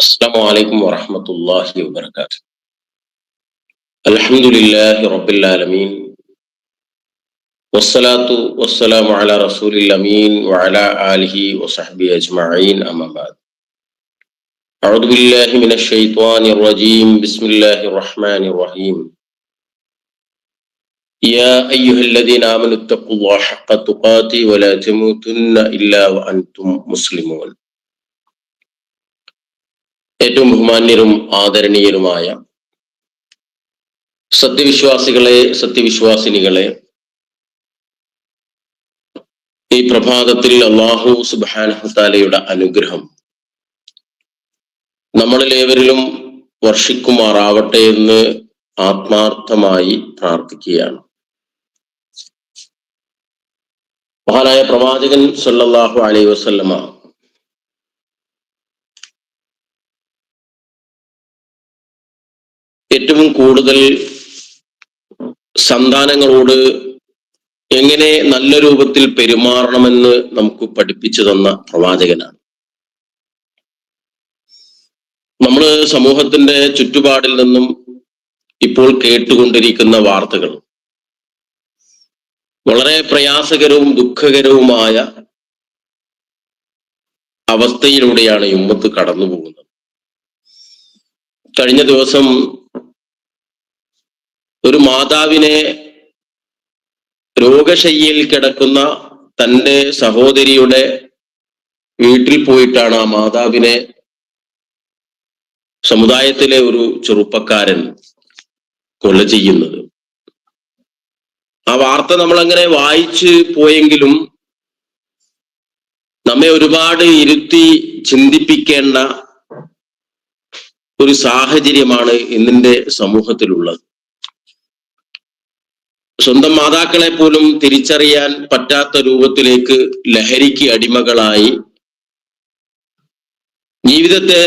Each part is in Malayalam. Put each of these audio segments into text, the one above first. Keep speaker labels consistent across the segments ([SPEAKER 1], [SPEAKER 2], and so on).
[SPEAKER 1] السلام عليكم ورحمة الله وبركاته. الحمد لله رب العالمين والصلاة والسلام على رسول الأمين وعلى آله وصحبه أجمعين أما بعد. أعوذ بالله من الشيطان الرجيم بسم الله الرحمن الرحيم. يا أيها الذين آمنوا اتقوا الله حق تقاته ولا تموتن إلا وأنتم مسلمون. ഏറ്റവും ബഹുമാന്യരും ആദരണീയരുമായ സത്യവിശ്വാസികളെ സത്യവിശ്വാസിനികളെ ഈ പ്രഭാതത്തിൽ അള്ളാഹു സുബാനഹത്താലയുടെ അനുഗ്രഹം നമ്മളിലേവരിലും വർഷിക്കുമാറാവട്ടെ എന്ന് ആത്മാർത്ഥമായി പ്രാർത്ഥിക്കുകയാണ്. മഹാനായ പ്രവാചകൻ സല്ലാഹു അലൈ വസല്ലമ ഏറ്റവും കൂടുതൽ സന്താനങ്ങളോട് എങ്ങനെ നല്ല രൂപത്തിൽ പെരുമാറണമെന്ന് നമുക്ക് പഠിപ്പിച്ചു തന്ന പ്രവാചകനാണ്. നമ്മൾ സമൂഹത്തിന്റെ ചുറ്റുപാടിൽ നിന്നും ഇപ്പോൾ കേട്ടുകൊണ്ടിരിക്കുന്ന വാർത്തകൾ വളരെ പ്രയാസകരവും ദുഃഖകരവുമായ അവസ്ഥയിലൂടെയാണ് ഉമ്മത്ത് കടന്നു പോകുന്നത് കഴിഞ്ഞ ദിവസം ഒരു മാതാവിനെ രോഗശയ്യയിൽ കിടക്കുന്ന തന്റെ സഹോദരിയുടെ വീട്ടിൽ പോയിട്ടാണ് ആ മാതാവിനെ സമുദായത്തിലെ ഒരു ചെറുപ്പക്കാരൻ കൊല ചെയ്യുന്നത്. ആ വാർത്ത നമ്മൾ അങ്ങനെ വായിച്ച് പോയെങ്കിലും നമ്മെ ഒരുപാട് ഇരുത്തി ചിന്തിപ്പിക്കേണ്ട ഒരു സാഹചര്യമാണ് ഇന്നിന്റെ സമൂഹത്തിലുള്ളത്. സ്വന്തം മാതാക്കളെ പോലും തിരിച്ചറിയാൻ പറ്റാത്ത രൂപത്തിലേക്ക് ലഹരിക്ക് അടിമകളായി. ജീവിതത്തെ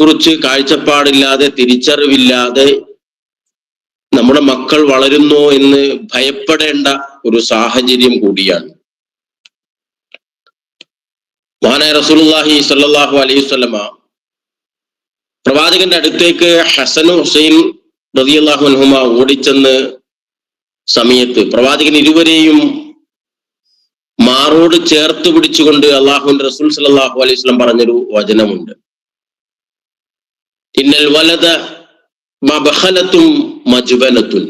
[SPEAKER 1] കുറിച്ച് കാഴ്ചപ്പാടില്ലാതെ തിരിച്ചറിവില്ലാതെ നമ്മുടെ മക്കൾ വളരുന്നു എന്ന് ഭയപ്പെടേണ്ട ഒരു സാഹചര്യം കൂടിയാണ്. മഹാനായ റസൂലുള്ളാഹി സ്വല്ലല്ലാഹു അലൈഹി വസല്ലമ പ്രവാചകന്റെ അടുത്തേക്ക് ഹസൻ ഹുസൈൻ റതിയല്ലാഹു അൻഹുമ ഓടിച്ചെന്ന് സമയത്ത്. പ്രവാചകൻ ഇരുവരെയും മാറോട് ചേർത്ത് പിടിച്ചുകൊണ്ട് അള്ളാഹുവിന്റെ റസൂൽ സലാഹു അലൈഹി സ്വലം പറഞ്ഞൊരു വചനമുണ്ട്. ഇന്നൽ വലത മബഹലത്തും മജുബനത്തും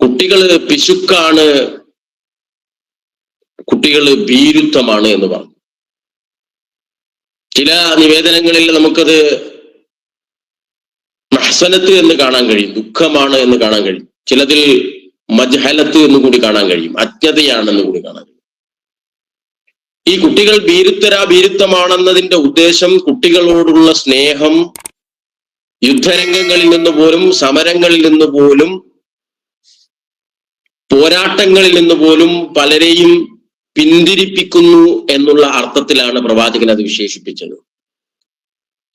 [SPEAKER 1] കുട്ടികൾ പിശുക്കാണ് കുട്ടികൾ ഭീരുത്വമാണ് എന്ന് പറഞ്ഞു. ചില നിവേദനങ്ങളിൽ നമുക്കത് മഹസനത്ത് എന്ന് കാണാൻ കഴിയും ദുഃഖമാണ് എന്ന് കാണാൻ കഴിയും. ചിലതിൽ മജ്ഹലത്ത് എന്ന് കൂടി കാണാൻ കഴിയും അജ്ഞതയാണെന്ന് കൂടി കാണാൻ കഴിയും. ഈ കുട്ടികൾ ഭീരുത്തരാ ഭീരുത്വമാണെന്നതിന്റെ ഉദ്ദേശം കുട്ടികളോടുള്ള സ്നേഹം യുദ്ധരംഗങ്ങളിൽ നിന്ന് പോലും സമരങ്ങളിൽ നിന്ന് പോലും പോരാട്ടങ്ങളിൽ നിന്ന് പോലും പലരെയും പിന്തിരിപ്പിക്കുന്നു എന്നുള്ള അർത്ഥത്തിലാണ് പ്രവാചകൻ അത് വിശേഷിപ്പിച്ചത്.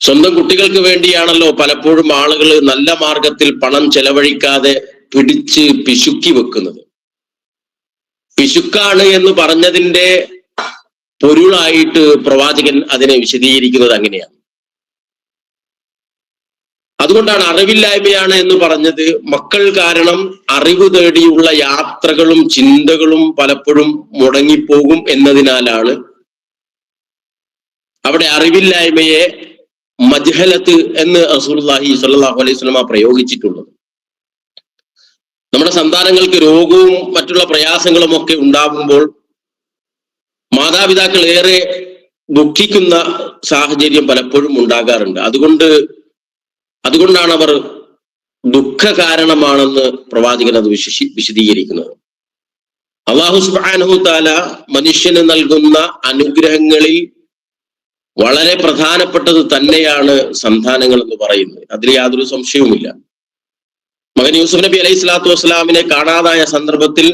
[SPEAKER 1] സ്വന്തം കുട്ടികൾക്ക് വേണ്ടിയാണല്ലോ പലപ്പോഴും ആളുകൾ നല്ല മാർഗത്തിൽ പണം ചെലവഴിക്കാതെ പിടിച്ച് പിശുക്കി വെക്കുന്നത്. പിശുക്കാണ് എന്ന് പറഞ്ഞതിന്റെ പൊരുളായിട്ട് പ്രവാചകൻ അതിനെ വിശദീകരിക്കുന്നത് അങ്ങനെയാണ്. അതുകൊണ്ടാണ് അറിവില്ലായ്മയാണ് എന്ന് പറഞ്ഞത് മക്കൾ കാരണം അറിവ് തേടിയുള്ള യാത്രകളും ചിന്തകളും പലപ്പോഴും മുടങ്ങിപ്പോകും എന്നതിനാലാണ് അവിടെ അറിവില്ലായ്മയെ മജ്ഹലത്ത് എന്ന് റസൂലുള്ളാഹി സല്ലാഹു അലൈഹി സ്വലമ പ്രയോഗിച്ചിട്ടുള്ളത്. നമ്മുടെ സന്താനങ്ങൾക്ക് രോഗവും മറ്റുള്ള പ്രയാസങ്ങളും ഒക്കെ ഉണ്ടാകുമ്പോൾ മാതാപിതാക്കൾ ഏറെ ദുഃഖിക്കുന്ന സാഹചര്യം പലപ്പോഴും ഉണ്ടാകാറുണ്ട്. അതുകൊണ്ട് അതുകൊണ്ടാണ് അവർ ദുഃഖ കാരണമാണെന്ന് പ്രവാചകൻ അത് വിശേഷി വിശദീകരിക്കുന്നത്. അള്ളാഹു സുബാനഹു താല മനുഷ്യന് നൽകുന്ന അനുഗ്രഹങ്ങളിൽ വളരെ പ്രധാനപ്പെട്ടത് തന്നെയാണ് സന്താനങ്ങൾ എന്ന് പറയുന്നത്. അതിൽ യാതൊരു സംശയവുമില്ല. മകൻ യൂസുഫ് നബി അലൈഹി സ്വലാത്തു വസ്സലാമിനെ കാണാതായ സന്ദർഭത്തിൽ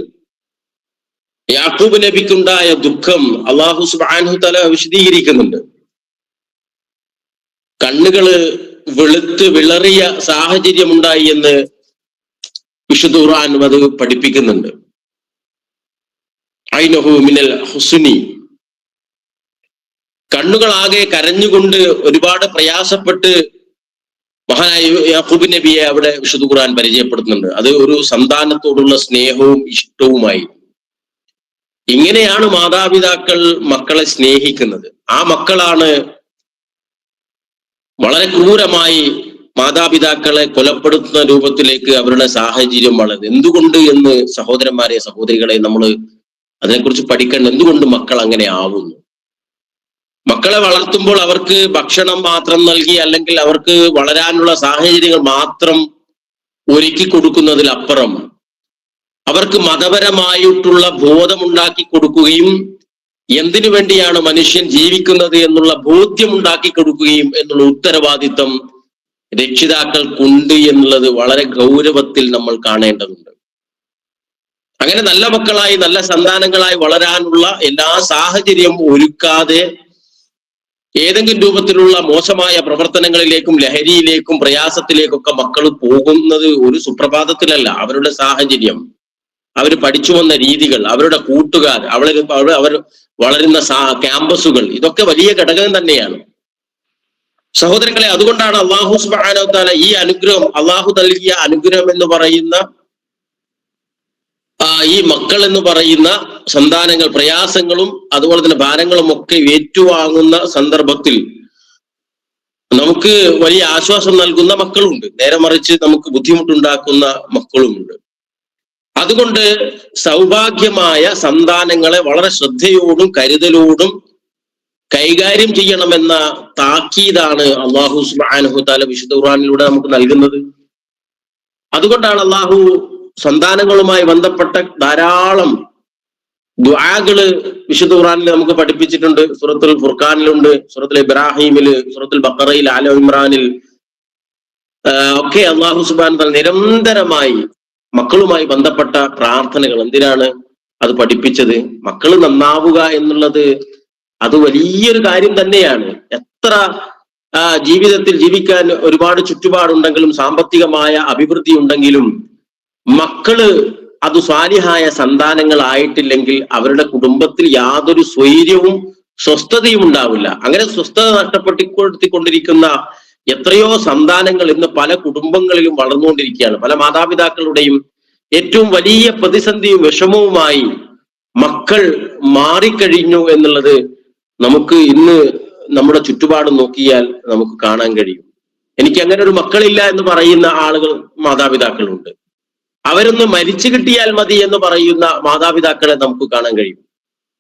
[SPEAKER 1] യാക്കൂബ് നബിക്കുണ്ടായ ദുഃഖം അള്ളാഹു സുബാൻഹു തല വിശദീകരിക്കുന്നുണ്ട്. കണ്ണുകൾ വെളുത്ത് വിളറിയ സാഹചര്യമുണ്ടായി എന്ന് വിശുദ്ധ അത് പഠിപ്പിക്കുന്നുണ്ട്. ഐനഹു മിനൽ ഹുസുനി. കണ്ണുകളാകെ കരഞ്ഞുകൊണ്ട് ഒരുപാട് പ്രയാസപ്പെട്ട് മഹാനായ യാക്കൂബ് നബിയെ അവിടെ വിശുദ്ധ ഖുർആൻ പരിചയപ്പെടുത്തുന്നുണ്ട്. അത് ഒരു സന്താനത്തോടുള്ള സ്നേഹവും ഇഷ്ടവുമായി. ഇങ്ങനെയാണ് മാതാപിതാക്കൾ മക്കളെ സ്നേഹിക്കുന്നത്. ആ മക്കളാണ് വളരെ ക്രൂരമായി മാതാപിതാക്കളെ കൊലപ്പെടുത്തുന്ന രൂപത്തിലേക്ക് അവരുടെ സാഹചര്യം വളരുന്നത് എന്തുകൊണ്ട് എന്ന് സഹോദരന്മാരെ സഹോദരികളെ നമ്മൾ അതിനെക്കുറിച്ച് പഠിക്കേണ്ട എന്തുകൊണ്ട് മക്കൾ അങ്ങനെ ആവുന്നു? മക്കളെ വളർത്തുമ്പോൾ അവർക്ക് ഭക്ഷണം മാത്രം നൽകി അല്ലെങ്കിൽ അവർക്ക് വളരാനുള്ള സാഹചര്യങ്ങൾ മാത്രം ഒരുക്കി കൊടുക്കുന്നതിലപ്പുറം അവർക്ക് മതപരമായിട്ടുള്ള ബോധമുണ്ടാക്കി കൊടുക്കുകയും എന്തിനു വേണ്ടിയാണ് മനുഷ്യൻ ജീവിക്കുന്നത് എന്നുള്ള ബോധ്യം ഉണ്ടാക്കി കൊടുക്കുകയും എന്നുള്ള ഉത്തരവാദിത്തം രക്ഷിതാക്കൾക്കുണ്ട് എന്നുള്ളത് വളരെ ഗൗരവത്തിൽ നമ്മൾ കാണേണ്ടതുണ്ട്. അങ്ങനെ നല്ല മക്കളായി നല്ല സന്താനങ്ങളായി വളരാനുള്ള എല്ലാ സാഹചര്യം ഒരുക്കാതെ ഏതെങ്കിലും രൂപത്തിലുള്ള മോശമായ പ്രവർത്തനങ്ങളിലേക്കും ലഹരിയിലേക്കും പ്രയാസത്തിലേക്കൊക്കെ മക്കൾ പോകുന്നത് ഒരു സുപ്രഭാതത്തിലല്ല. അവരുടെ സാഹചര്യം അവർ പഠിച്ചു വന്ന രീതികൾ അവരുടെ കൂട്ടുകാർ അവളെ അവർ വളരുന്ന ക്യാമ്പസുകൾ ഇതൊക്കെ വലിയ ഘടകം തന്നെയാണ്. സഹോദരങ്ങളെ അതുകൊണ്ടാണ് അള്ളാഹു സുബാനോ താല ഈ അനുഗ്രഹം അള്ളാഹു നൽകിയ അനുഗ്രഹം എന്ന് പറയുന്ന ഈ മക്കൾ എന്ന് പറയുന്ന സന്താനങ്ങൾ പ്രയാസങ്ങളും അതുപോലെ തന്നെ ഭാരങ്ങളും ഒക്കെ ഏറ്റുവാങ്ങുന്ന സന്ദർഭത്തിൽ നമുക്ക് വലിയ ആശ്വാസം നൽകുന്ന മക്കളുണ്ട്. നേരെ മറിച്ച് നമുക്ക് ബുദ്ധിമുട്ടുണ്ടാക്കുന്ന മക്കളുമുണ്ട്. അതുകൊണ്ട് സൗഭാഗ്യമായ സന്താനങ്ങളെ വളരെ ശ്രദ്ധയോടും കരുതലോടും കൈകാര്യം ചെയ്യണമെന്ന താക്കീതാണ് അള്ളാഹു സുബാനഹു താല വിശുദ്ധ ഖുറാനിലൂടെ നമുക്ക് നൽകുന്നത്. അതുകൊണ്ടാണ് അള്ളാഹു സന്താനങ്ങളുമായി ബന്ധപ്പെട്ട ധാരാളം ദ്വാകൾ വിശുദ്ധ ഖുറാനിൽ നമുക്ക് പഠിപ്പിച്ചിട്ടുണ്ട്. സുറത്തുൽ ഫുർഖാനിലുണ്ട് സുറത്തുൽ ഇബ്രാഹിമിൽ സുറത്തുൽ ബക്കറയിൽ ആലോ ഇമ്രാനിൽ. ഒക്കെ അള്ളാഹു സുബാൻ നിരന്തരമായി മക്കളുമായി ബന്ധപ്പെട്ട പ്രാർത്ഥനകൾ. എന്തിനാണ് അത് പഠിപ്പിച്ചത്? മക്കൾ നന്നാവുക എന്നുള്ളത് അത് വലിയൊരു കാര്യം തന്നെയാണ്. എത്ര ജീവിതത്തിൽ ജീവിക്കാൻ ഒരുപാട് ചുറ്റുപാടുണ്ടെങ്കിലും സാമ്പത്തികമായ അഭിവൃദ്ധി ഉണ്ടെങ്കിലും മക്കൾ അത് സ്വാലിഹായ സന്താനങ്ങളായിട്ടില്ലെങ്കിൽ അവരുടെ കുടുംബത്തിൽ യാതൊരു സ്വൈര്യവും സ്വസ്ഥതയും ഉണ്ടാവില്ല. അങ്ങനെ സ്വസ്ഥത നഷ്ടപ്പെടുത്തിക്കൊണ്ടിരിക്കുന്ന എത്രയോ സന്താനങ്ങൾ ഇന്ന് പല കുടുംബങ്ങളിലും വളർന്നുകൊണ്ടിരിക്കുകയാണ്. പല മാതാപിതാക്കളുടെയും ഏറ്റവും വലിയ പ്രതിസന്ധിയും വിഷമവുമായി മക്കൾ മാറിക്കഴിഞ്ഞു എന്നുള്ളത് നമുക്ക് ഇന്ന് നമ്മുടെ ചുറ്റുപാട് നോക്കിയാൽ നമുക്ക് കാണാൻ കഴിയും. എനിക്ക് അങ്ങനെ ഒരു മക്കളില്ല എന്ന് പറയുന്ന ആളുകൾ മാതാപിതാക്കളുണ്ട്. അവരൊന്ന് മരിച്ചു കിട്ടിയാൽ മതി എന്ന് പറയുന്ന മാതാപിതാക്കളെ നമുക്ക് കാണാൻ കഴിയും.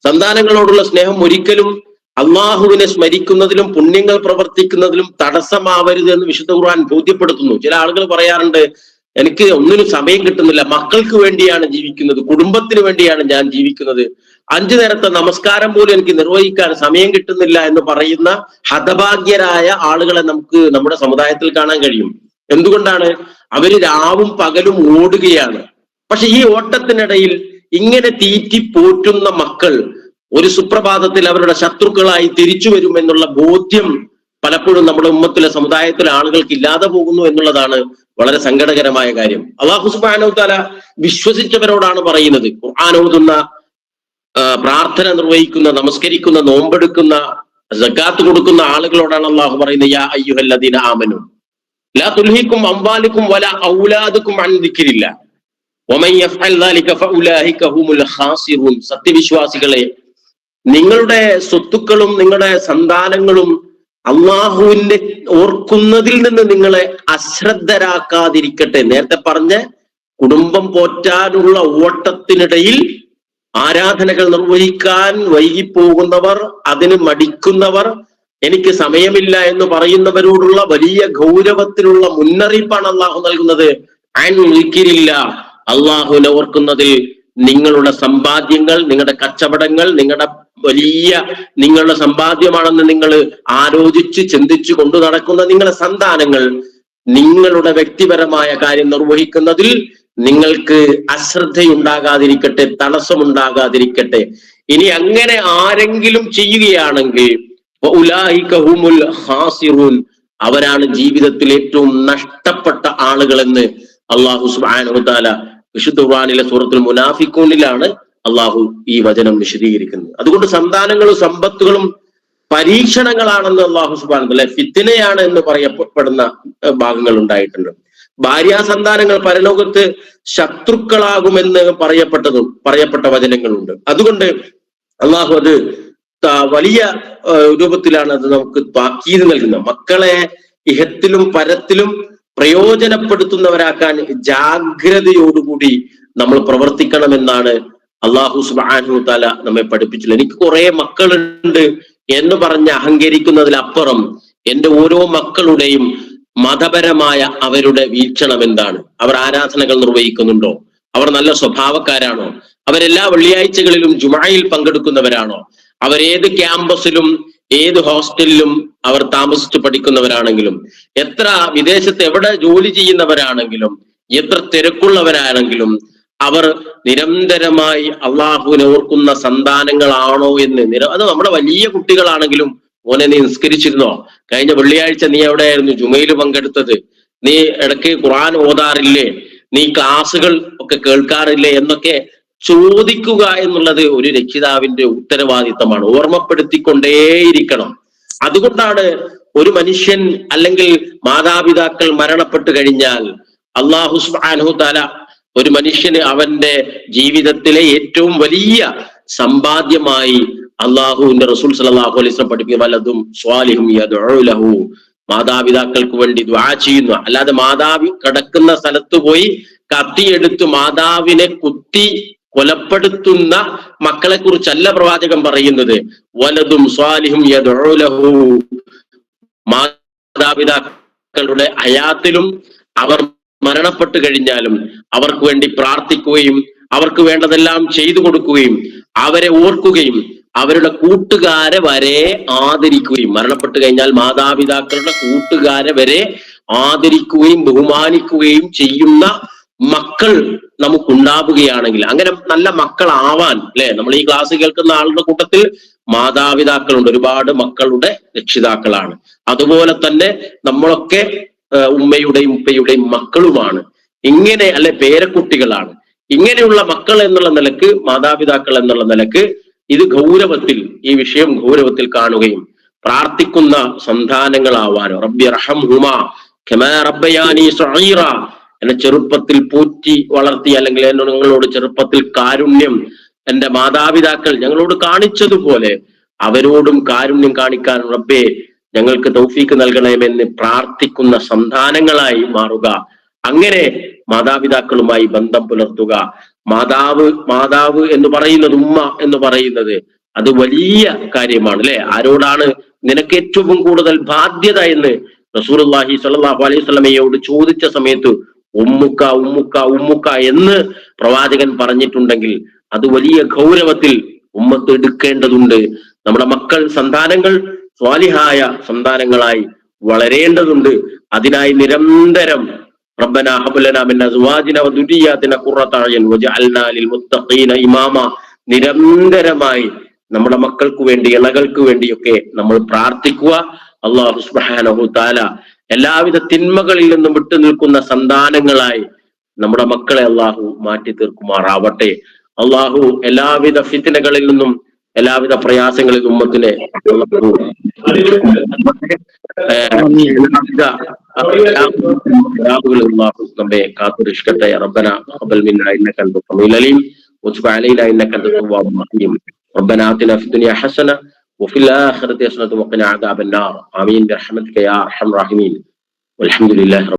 [SPEAKER 1] സന്താനങ്ങളോടുള്ള സ്നേഹം ഒരിക്കലും അള്ളാഹുവിനെ സ്മരിക്കുന്നതിലും പുണ്യങ്ങൾ പ്രവർത്തിക്കുന്നതിലും തടസ്സമാവരുത് എന്ന് വിശുദ്ധ ഖുർആൻ ബോധ്യപ്പെടുത്തുന്നു. ചില ആളുകൾ പറയാറുണ്ട് എനിക്ക് ഒന്നിനും സമയം കിട്ടുന്നില്ല. മക്കൾക്ക് വേണ്ടിയാണ് ജീവിക്കുന്നത്. കുടുംബത്തിന് വേണ്ടിയാണ് ഞാൻ ജീവിക്കുന്നത്. അഞ്ചു നേരത്തെ നമസ്കാരം പോലും എനിക്ക് നിർവഹിക്കാൻ സമയം കിട്ടുന്നില്ല എന്ന് പറയുന്ന ഹതഭാഗ്യരായ ആളുകളെ നമുക്ക് നമ്മുടെ സമുദായത്തിൽ കാണാൻ കഴിയും. എന്തുകൊണ്ടാണ്? അവർ രാവും പകലും ഓടുകയാണ്. പക്ഷെ ഈ ഓട്ടത്തിനിടയിൽ ഇങ്ങനെ തീറ്റി പോറ്റുന്ന മക്കൾ ഒരു സുപ്രഭാതത്തിൽ അവരുടെ ശത്രുക്കളായി തിരിച്ചു വരുമെന്നുള്ള ബോധ്യം പലപ്പോഴും നമ്മുടെ ഉമ്മത്തിലെ സമുദായത്തിലെ ആളുകൾക്ക് ഇല്ലാതെ പോകുന്നു എന്നുള്ളതാണ് വളരെ സങ്കടകരമായ കാര്യം. അള്ളാഹു സുബാനോ താല വിശ്വസിച്ചവരോടാണ് പറയുന്നത്. ഖുർആാനോതുന്ന പ്രാർത്ഥന നിർവഹിക്കുന്ന നമസ്കരിക്കുന്ന നോമ്പെടുക്കുന്ന ജക്കാത്ത് കൊടുക്കുന്ന ആളുകളോടാണ് അള്ളാഹു പറയുന്നത് യാ അയ്യുഹല്ലദീന ആമനു. ലാ തുൽഹിക്കും അംവാലിക്കും വല ഔലാദുക്കും അൻദിക്കിരില്ല സത്യവിശ്വാസികളെ നിങ്ങളുടെ സ്വത്തുക്കളും നിങ്ങളുടെ സന്താനങ്ങളും അള്ളാഹുവിന്റെ ഓർക്കുന്നതിൽ നിന്ന് നിങ്ങളെ അശ്രദ്ധരാക്കാതിരിക്കട്ടെ. നേരത്തെ പറഞ്ഞ കുടുംബം പോറ്റാനുള്ള ഓട്ടത്തിനിടയിൽ ആരാധനകൾ നിർവഹിക്കാൻ വൈകിപ്പോകുന്നവർ അതിന് മടിക്കുന്നവർ എനിക്ക് സമയമില്ല എന്ന് പറയുന്നവരോടുള്ള വലിയ ഗൗരവത്തിലുള്ള മുന്നറിയിപ്പാണ് അള്ളാഹു നൽകുന്നത്. അൻകിരില്ല അള്ളാഹുവിനെ ഓർക്കുന്നതിൽ നിങ്ങളുടെ സമ്പാദ്യങ്ങൾ നിങ്ങളുടെ കച്ചവടങ്ങൾ നിങ്ങളുടെ വലിയ നിങ്ങളുടെ സമ്പാദ്യമാണെന്ന് നിങ്ങൾ ആലോചിച്ച് ചിന്തിച്ചു കൊണ്ടു നടക്കുന്ന നിങ്ങളുടെ സന്താനങ്ങൾ നിങ്ങളുടെ വ്യക്തിപരമായ കാര്യം നിർവഹിക്കുന്നതിൽ നിങ്ങൾക്ക് അശ്രദ്ധയുണ്ടാകാതിരിക്കട്ടെ തടസ്സമുണ്ടാകാതിരിക്കട്ടെ. ഇനി അങ്ങനെ ആരെങ്കിലും ചെയ്യുകയാണെങ്കിൽ അവരാണ് ജീവിതത്തിൽ ഏറ്റവും നഷ്ടപ്പെട്ട ആളുകളെന്ന് അള്ളാഹു സുബാനുത്താല വിശുദ്ധ ഖുർആാനിലെ സൂറത്തുൽ മുനാഫിക്കൂണിലാണ് അള്ളാഹു ഈ വചനം വിശദീകരിക്കുന്നത്. അതുകൊണ്ട് സന്താനങ്ങളും സമ്പത്തുകളും പരീക്ഷണങ്ങളാണെന്ന് അള്ളാഹു സുബാൻ അല്ലെ ഫിത്തിനയാണ് എന്ന് പറയപ്പെടുന്ന ഭാഗങ്ങൾ ഉണ്ടായിട്ടുണ്ട്. ഭാര്യാസന്താനങ്ങൾ പരലോകത്ത് ശത്രുക്കളാകുമെന്ന് പറയപ്പെട്ടതും പറയപ്പെട്ട വചനങ്ങളുണ്ട്. അതുകൊണ്ട് അള്ളാഹു അത് വലിയ രൂപത്തിലാണ് അത് നമുക്ക് താക്കീത് നൽകുന്നത്. മക്കളെ ഇഹത്തിലും പരത്തിലും പ്രയോജനപ്പെടുത്തുന്നവരാക്കാൻ ജാഗ്രതയോടുകൂടി നമ്മൾ പ്രവർത്തിക്കണമെന്നാണ് അള്ളാഹു സുബാനു താല നമ്മെ പഠിപ്പിച്ചില്ല എനിക്ക് കുറെ മക്കളുണ്ട് എന്ന് പറഞ്ഞ് അഹങ്കരിക്കുന്നതിലപ്പുറം എന്റെ ഓരോ മക്കളുടെയും മതപരമായ അവരുടെ വീക്ഷണം എന്താണ്? അവർ ആരാധനകൾ നിർവഹിക്കുന്നുണ്ടോ? അവർ നല്ല സ്വഭാവക്കാരാണോ? അവരെല്ലാ വെള്ളിയാഴ്ചകളിലും ജുമായിൽ പങ്കെടുക്കുന്നവരാണോ? അവരേത് ക്യാമ്പസിലും ഏത് ഹോസ്റ്റലിലും അവർ താമസിച്ച് പഠിക്കുന്നവരാണെങ്കിലും എത്ര വിദേശത്ത് എവിടെ ജോലി ചെയ്യുന്നവരാണെങ്കിലും എത്ര തിരക്കുള്ളവരാണെങ്കിലും അവർ നിരന്തരമായി അള്ളാഹുവിനെ ഓർക്കുന്ന സന്താനങ്ങളാണോ എന്ന് നിര അത് നമ്മുടെ വലിയ കുട്ടികളാണെങ്കിലും മോനെ നീ നിസ്കരിച്ചിരുന്നോ? കഴിഞ്ഞ വെള്ളിയാഴ്ച നീ എവിടെയായിരുന്നു ജുമയിൽ പങ്കെടുത്തത്? നീ ഇടയ്ക്ക് ഖുറാൻ ഓതാറില്ലേ? നീ ക്ലാസ്സുകൾ ഒക്കെ കേൾക്കാറില്ലേ എന്നൊക്കെ ചോദിക്കുക എന്നുള്ളത് ഒരു രക്ഷിതാവിന്റെ ഉത്തരവാദിത്തമാണ്. ഓർമ്മപ്പെടുത്തിക്കൊണ്ടേയിരിക്കണം. അതുകൊണ്ടാണ് ഒരു മനുഷ്യൻ അല്ലെങ്കിൽ മാതാപിതാക്കൾ മരണപ്പെട്ടു കഴിഞ്ഞാൽ അള്ളാഹു തആല ഒരു മനുഷ്യന് അവന്റെ ജീവിതത്തിലെ ഏറ്റവും വലിയ സമ്പാദ്യമായി അള്ളാഹുവിന്റെ റസൂൽ സലാഹു അലൈസ് വസല്ലം പഠിപ്പിക്കുന്ന വലതും സ്വാലിഹും ലഹു. മാതാപിതാക്കൾക്ക് വേണ്ടി ദ്വാ ചെയ്യുന്നു. അല്ലാതെ മാതാവി കിടക്കുന്ന സ്ഥലത്ത് പോയി കത്തിയെടുത്ത് മാതാവിനെ കുത്തി കൊലപ്പെടുത്തുന്ന മക്കളെ കുറിച്ചല്ല പ്രവാചകൻ പറയുന്നത്. വലതും സ്വാലിഹും ലഹു മാതാപിതാക്കളുടെ അയാത്തിലും അവർ മരണപ്പെട്ടു കഴിഞ്ഞാലും അവർക്ക് വേണ്ടി പ്രാർത്ഥിക്കുകയും അവർക്ക് വേണ്ടതെല്ലാം ചെയ്തു കൊടുക്കുകയും അവരെ ഓർക്കുകയും അവരുടെ കൂട്ടുകാരെ വരെ ആദരിക്കുകയും മരണപ്പെട്ടു കഴിഞ്ഞാൽ മാതാപിതാക്കളുടെ കൂട്ടുകാരെ വരെ ആദരിക്കുകയും ബഹുമാനിക്കുകയും ചെയ്യുന്ന മക്കൾ നമുക്കുണ്ടാവുകയാണെങ്കിൽ അങ്ങനെ നല്ല മക്കളാവാൻ അല്ലെ? നമ്മൾ ഈ ക്ലാസ് കേൾക്കുന്ന ആളുടെ കൂട്ടത്തിൽ മാതാപിതാക്കളുണ്ട്. ഒരുപാട് മക്കളുടെ രക്ഷിതാക്കളാണ്. അതുപോലെ തന്നെ നമ്മളൊക്കെ ഉമ്മയുടെയും ഉപ്പയുടെയും മക്കളുമാണ്. ഇങ്ങനെ അല്ലെ പേരക്കുട്ടികളാണ്. ഇങ്ങനെയുള്ള മക്കൾ എന്നുള്ള നിലയ്ക്ക് മാതാപിതാക്കൾ എന്നുള്ള നിലയ്ക്ക് ഇത് ഗൗരവത്തിൽ ഈ വിഷയം ഗൗരവത്തിൽ കാണുകയും പ്രാർത്ഥിക്കുന്ന സന്താനങ്ങളാവാനോ. റബ്ബി റഹം ഹുമ റബ്ബയാനി സഹീറ എന്നെ ചെറുപ്പത്തിൽ പോറ്റി വളർത്തി അല്ലെങ്കിൽ എന്നോട് നിങ്ങളോട് ചെറുപ്പത്തിൽ കാരുണ്യം എന്റെ മാതാപിതാക്കൾ ഞങ്ങളോട് കാണിച്ചതുപോലെ അവരോടും കാരുണ്യം കാണിക്കാൻ റബ്ബേ ഞങ്ങൾക്ക് തൗഫീക്ക് നൽകണമെന്ന് പ്രാർത്ഥിക്കുന്ന സന്താനങ്ങളായി മാറുക. അങ്ങനെ മാതാപിതാക്കളുമായി ബന്ധം പുലർത്തുക. മാതാവ് മാതാവ് എന്ന് പറയുന്നത് ഉമ്മ എന്ന് പറയുന്നത് അത് വലിയ കാര്യമാണ് അല്ലെ? ആരോടാണ് നിനക്ക് ഏറ്റവും കൂടുതൽ ബാധ്യത എന്ന് റസൂർഹി സല്ലാഹു അലൈഹി സ്വലമയോട് ചോദിച്ച സമയത്ത് ഉമ്മുക്ക ഉമ്മുക്ക ഉമ്മുക്ക എന്ന് പ്രവാചകൻ പറഞ്ഞിട്ടുണ്ടെങ്കിൽ അത് വലിയ ഗൗരവത്തിൽ ഉമ്മത്ത് എടുക്കേണ്ടതുണ്ട്. നമ്മുടെ മക്കൾ സന്താനങ്ങൾ സ്വാലിഹായ സന്താനങ്ങളായി വളരേണ്ടതുണ്ട്. അതിനായി നിരന്തരം റബ്ബന ഹബലന വജഅൽനാ ലിൽ മുത്തഖീന ഇമാമ നിരന്തരമായി നമ്മുടെ മക്കൾക്ക് വേണ്ടി ഇളകൾക്ക് വേണ്ടിയൊക്കെ നമ്മൾ പ്രാർത്ഥിക്കുക. അള്ളാഹു സുബ്ഹാനഹു തആല എല്ലാവിധ തിന്മകളിൽ നിന്നും വിട്ടുനിൽക്കുന്ന സന്താനങ്ങളായി നമ്മുടെ മക്കളെ അള്ളാഹു മാറ്റി തീർക്കുമാറാവട്ടെ. അള്ളാഹു എല്ലാവിധ ഫിത്തിനകളിൽ നിന്നും എല്ലാവിധ പ്രയാസങ്ങളിൽ ഉമ്മത്തിനെ നമ്മെ കാത്തുരക്ഷിക്കട്ടെ. റബ്ബന റബ്ബൽ മിന്ന ഇന്നക അലീം. ഹസന. وفي الآخرة حسنه وقنا عذاب النار. آمين. برحمتك يا أرحم الراحمين. والحمد لله رب